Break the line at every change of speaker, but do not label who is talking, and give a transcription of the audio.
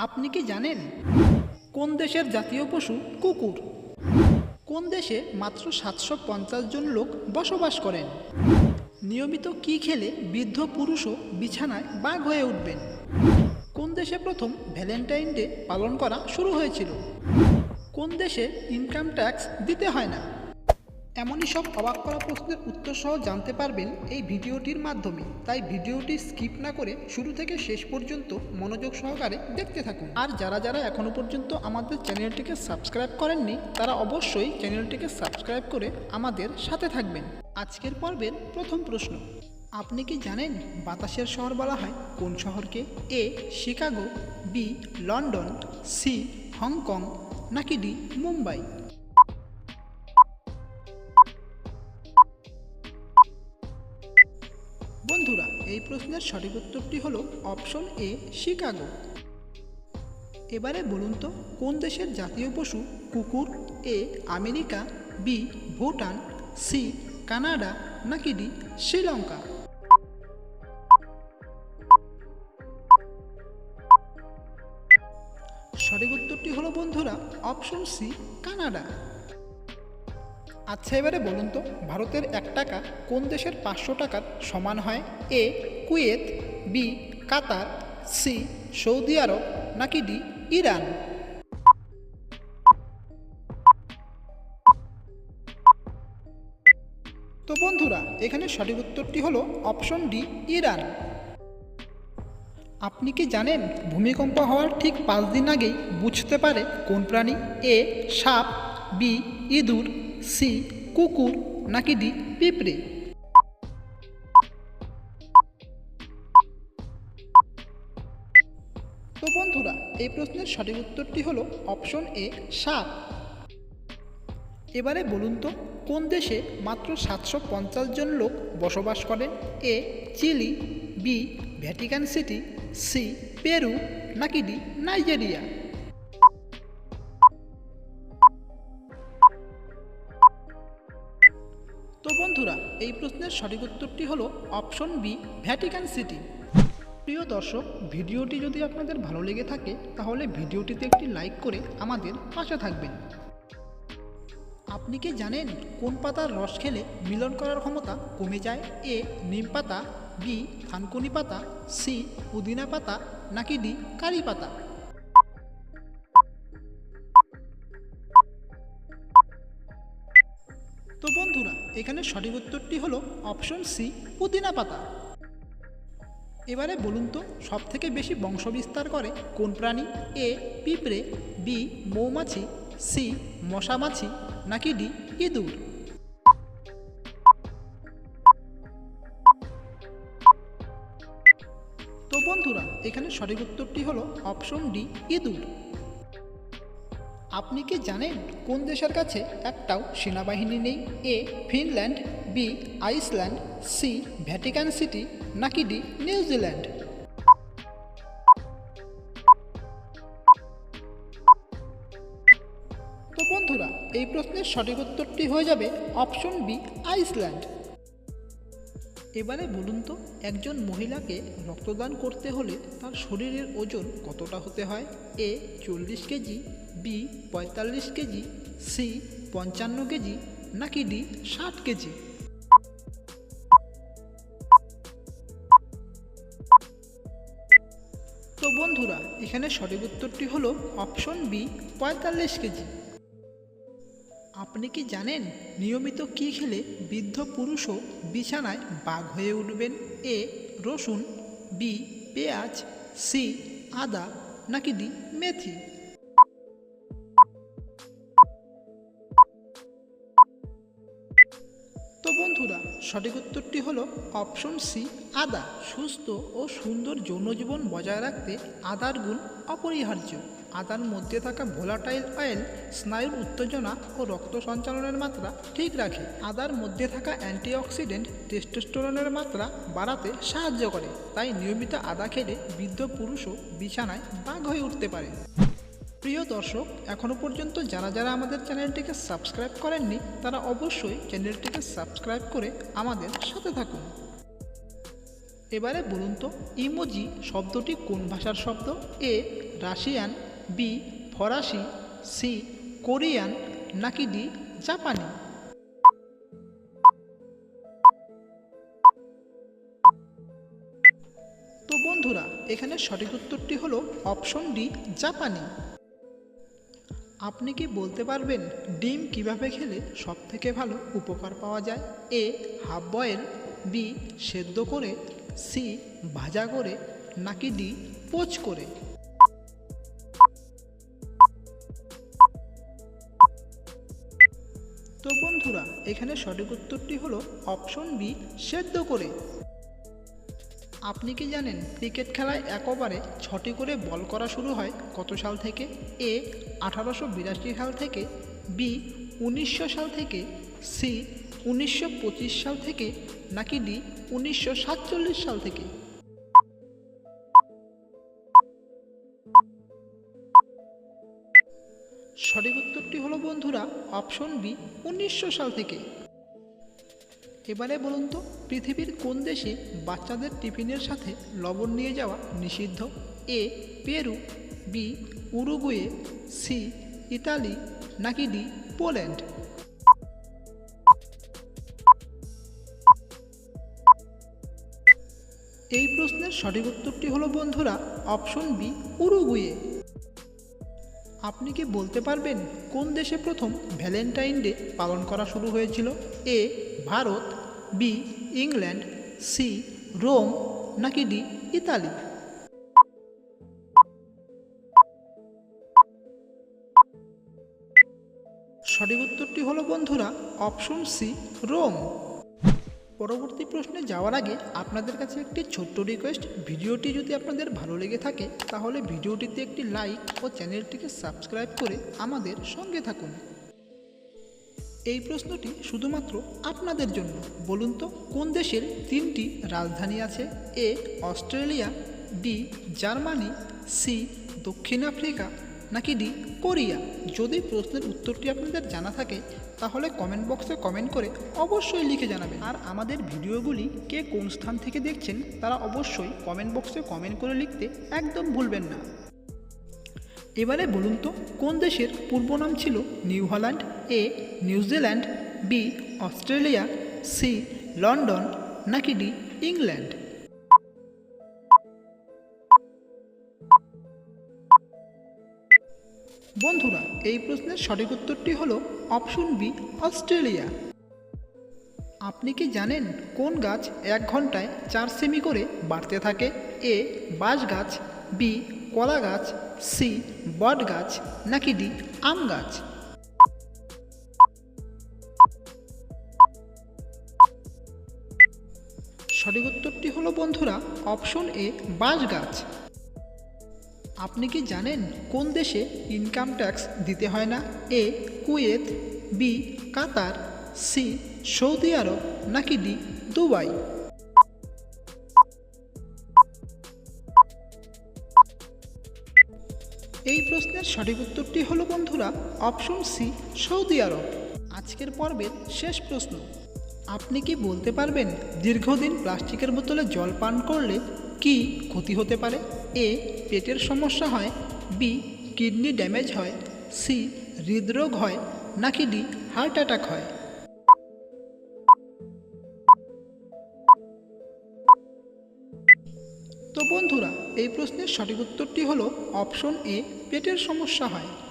আপনি কি জানেন কোন দেশের জাতীয় পশু কুকুর? কোন দেশে মাত্র সাতশো পঞ্চাশ জন লোক বসবাস করেন? নিয়মিত কি খেলে বৃদ্ধ পুরুষও বিছানায় বাঘ হয়ে উঠবেন? কোন দেশে প্রথম ভ্যালেন্টাইন ডে পালন করা শুরু হয়েছিল? কোন দেশে ইনকাম ট্যাক্স দিতে হয় না? এমনই সব অবাক করা প্রশ্নের উত্তর সহ জানতে পারবেন এই ভিডিওটির মাধ্যমে। তাই ভিডিওটি স্কিপ না করে শুরু থেকে শেষ পর্যন্ত মনোযোগ সহকারে দেখতে থাকুন। আর যারা যারা এখনও পর্যন্ত আমাদের চ্যানেলটিকে সাবস্ক্রাইব করেননি, তারা অবশ্যই চ্যানেলটিকে সাবস্ক্রাইব করে আমাদের সাথে থাকবেন। আজকের পর্বের প্রথম প্রশ্ন। আপনি কি জানেন বাতাসের শহর বলা হয় কোন শহরকে? A, Chicago, B, London, C, Hong Kong, নাকি ডি, মুম্বাই? এই প্রশ্নের সঠিক উত্তরটি হল অপশন এ, শিকাগো। এবারে বলুন তো, কোন দেশের জাতীয় পশু কুকুর A, America, B, Bhutan, C, Canada, নাকি ডি, শ্রীলঙ্কা? সঠিক উত্তরটি হলো বন্ধুরা, অপশন সি, কানাডা। আচ্ছা এবারে বলুন তো, ভারতের এক টাকা কোন দেশের পাঁচশো টাকার সমান হয়? A, Kuwait, B, Qatar, C, Saudi Arab, নাকি ডি, ইরান? তো বন্ধুরা, এখানে সঠিক উত্তরটি হলো অপশন ডি, ইরান। আপনি কি জানেন ভূমিকম্প হওয়ার ঠিক পাঁচ দিন আগেই বুঝতে পারে কোন প্রাণী? এ, সাপ, বি, ইঁদুর সি কুকুর নাকি ডি, পিঁপড়ে? তো বন্ধুরা, এই প্রশ্নের সঠিক উত্তরটি হলো অপশন এ, সাপ। এবারে বলুন তো, কোন দেশে মাত্র সাতশো পঞ্চাশ জন লোক বসবাস করেন A, Chile, B, Vatican City, C, Peru, নাকি ডি, নাইজেরিয়া? এই প্রশ্নের সঠিক উত্তরটি হলো অপশন বি ভ্যাটিকান সিটি প্রিয় দর্শক, ভিডিওটি যদি আপনাদের ভালো লেগে থাকে, তাহলে ভিডিওটিতে একটি লাইক করে আমাদের পাশে থাকবেন। আপনি কি জানেন কোন পাতার রস খেলে মিলন করার ক্ষমতা কমে যায়? এ, নিম পাতা, বি, থানকুনি পাতা, সি, পুদিনা পাতা, নাকি ডি, কারি পাতা? তো বন্ধুরা, এখানে সঠিক উত্তরটি হলো অপশন সি, পুদিনা পাতা। এবারে বলুন তো সব থেকে বেশি বংশবিস্তার করে কোন প্রাণী? এ, পিঁপড়ে, বি, মৌমাছি, সি, মশামাছি, নাকি ডি, ইঁদুর? তো বন্ধুরা, এখানে সঠিক উত্তরটি হলো অপশন ডি, ইঁদুর। আপনি কি জানেন কোন দেশের কাছে একটাও সেনাবাহিনী নেই? A, Finland, B, Iceland, C, Vatican City, নাকি ডি, নিউজিল্যান্ড? তো বন্ধুরা, এই প্রশ্নের সঠিক উত্তরটি হয়ে যাবে অপশন বি, আইসল্যান্ড। এবারে বলুন তো, একজন মহিলাকে রক্তদান করতে হলে তার শরীরের ওজন কতটা হতে হয়? এ, চল্লিশ কেজি বি পঁয়তাল্লিশ কেজি, সি পঞ্চান্ন কেজি, নাকি ডি ষাট কেজি? তো বন্ধুরা, এখানে সঠিক উত্তরটি হলো অপশন বি, পঁয়তাল্লিশ কেজি। আপনি কি জানেন নিয়মিত কি খেলে বৃদ্ধ পুরুষও বিছানায় বাঘ হয়ে উঠবেন? এ, রসুন, বি, পেঁয়াজ, সি, আদা, নাকি ডি, মেথি? সঠিক উত্তরটি হলো অপশন সি, আদা। সুস্থ ও সুন্দর যৌনজীবন বজায় রাখতে আদার গুণ অপরিহার্য। আদার মধ্যে থাকা ভোলাটাইল অয়েল, স্নায়ুর উত্তেজনা ও রক্ত সঞ্চালনের মাত্রা ঠিক রাখে। আদার মধ্যে থাকা অ্যান্টিঅক্সিডেন্ট টেস্টোস্টেরনের মাত্রা বাড়াতে সাহায্য করে। তাই নিয়মিত আদা খেলে বৃদ্ধ পুরুষও বিছানায় বাঘ হয়ে উঠতে পারে। প্রিয় দর্শক এখনও পর্যন্ত যারা যারা আমাদের চ্যানেলটিকে সাবস্ক্রাইব করেননি, তারা অবশ্যই চ্যানেলটিকে সাবস্ক্রাইব করে আমাদের সাথে থাকুন। এবারে বলুন তো, ইমোজি শব্দটি কোন ভাষার শব্দ? এ, রাশিয়ান, বি, ফরাসি, সি, কোরিয়ান, নাকি ডি, জাপানি? তো বন্ধুরা, এখানে সঠিক উত্তরটি হলো অপশন ডি, জাপানি। আপনি কি বলতে পারবেন ডিম কীভাবে খেলে সব থেকে ভালো উপকার পাওয়া যায়? এ, হাফ বয়েল, বি, সেদ্ধ করে, সি, ভাজা করে, নাকি ডি, পোচ করে? তো বন্ধুরা, এখানে সঠিক উত্তরটি হলো অপশন বি, সেদ্ধ করে। আপনি কি জানেন ক্রিকেট খেলায় একবারে ছটি করে বল করা শুরু হয় কত সাল থেকে? এ, আঠারোশো বিরাশি সাল থেকে, বি, উনিশশো সাল থেকে, সি, উনিশশো পঁচিশ সাল থেকে, নাকি ডি, উনিশশো সাতচল্লিশ সাল থেকে? সঠিক উত্তরটি হলো বন্ধুরা, অপশন বি, উনিশশো সাল থেকে। এবারে বলুন তো, পৃথিবীর কোন দেশে বাচ্চাদের টিফিনের সাথে লবণ নিয়ে যাওয়া নিষিদ্ধ? A, Peru, B, Uruguay, C, Italy, নাকি ডি, পোল্যান্ড? এই প্রশ্নের সঠিক উত্তরটি হলো বন্ধুরা, অপশন বি, উরুগুয়ে। আপনি কি বলতে পারবেন কোন দেশে প্রথম ভ্যালেন্টাইন ডে পালন করা শুরু হয়েছিল? A, Bharat, B, England, C, Rome, নাকি ডি, ইতালি? সঠিক উত্তরটি হলো বন্ধুরা, অপশন সি, রোম। পরবর্তী প্রশ্নে যাওয়ার আগে আপনাদের কাছে একটি ছোট্ট রিকোয়েস্ট ভিডিওটি যদি আপনাদের ভালো লেগে থাকে, তাহলে ভিডিওটিতে একটি লাইক ও চ্যানেলটিকে সাবস্ক্রাইব করে আমাদের সঙ্গে থাকুন। এই প্রশ্নটি শুধুমাত্র আপনাদের জন্য। বলুন তো, কোন দেশের তিনটি রাজধানী আছে? A, Australia, B, Germany, C, দক্ষিণ আফ্রিকা নাকি ডি? কোরিয়া। যদি প্রশ্নের উত্তরটি আপনাদের জানা থাকে, তাহলে কমেন্ট বক্সে কমেন্ট করে অবশ্যই লিখে জানাবেন। আর আমাদের ভিডিওগুলি কে কোন স্থান থেকে দেখছেন, তারা অবশ্যই কমেন্ট বক্সে কমেন্ট করে লিখতে একদম ভুলবেন না। এবারে বলুন তো, কোন দেশের পূর্ব নাম ছিল New Holland? A New Zealand B, Australia, C, London, নাকি ডি, ইংল্যান্ড? বন্ধুরা, এই প্রশ্নের সঠিক উত্তরটি হলো অপশন বি, অস্ট্রেলিয়া। আপনি কি জানেন কোন গাছ এক ঘন্টায় চার সেমি করে বাড়তে থাকে? এ, বাঁশ গাছ, বি, কলা গাছ, সি, বট গাছ, নাকি ডি, আম গাছ? সঠিক উত্তরটি হলো বন্ধুরা, অপশন এ, বাঁশ গাছ। আপনি কি জানেন কোন দেশে ইনকাম ট্যাক্স দিতে হয় না? A, Kuwait, B, Qatar, C, Saudi Arab নাকি ডি, দুবাই? এই প্রশ্নের সঠিক উত্তরটি হলো, বন্ধুরা, অপশন সি, সৌদি আরব। আজকের পর্বের শেষ প্রশ্ন। আপনি কি বলতে পারবেন দীর্ঘদিন প্লাস্টিকের বোতলে জল পান করলে কি ক্ষতি হতে পারে? এ পেটের সমস্যা হয়, বি কিডনি ড্যামেজ হয়, সি হৃদরোগ হয়, নাকি ডি হার্ট অ্যাটাক হয়। তো বন্ধুরা, এই প্রশ্নের সঠিক উত্তরটি হলো অপশন এ, পেটের সমস্যা হয়।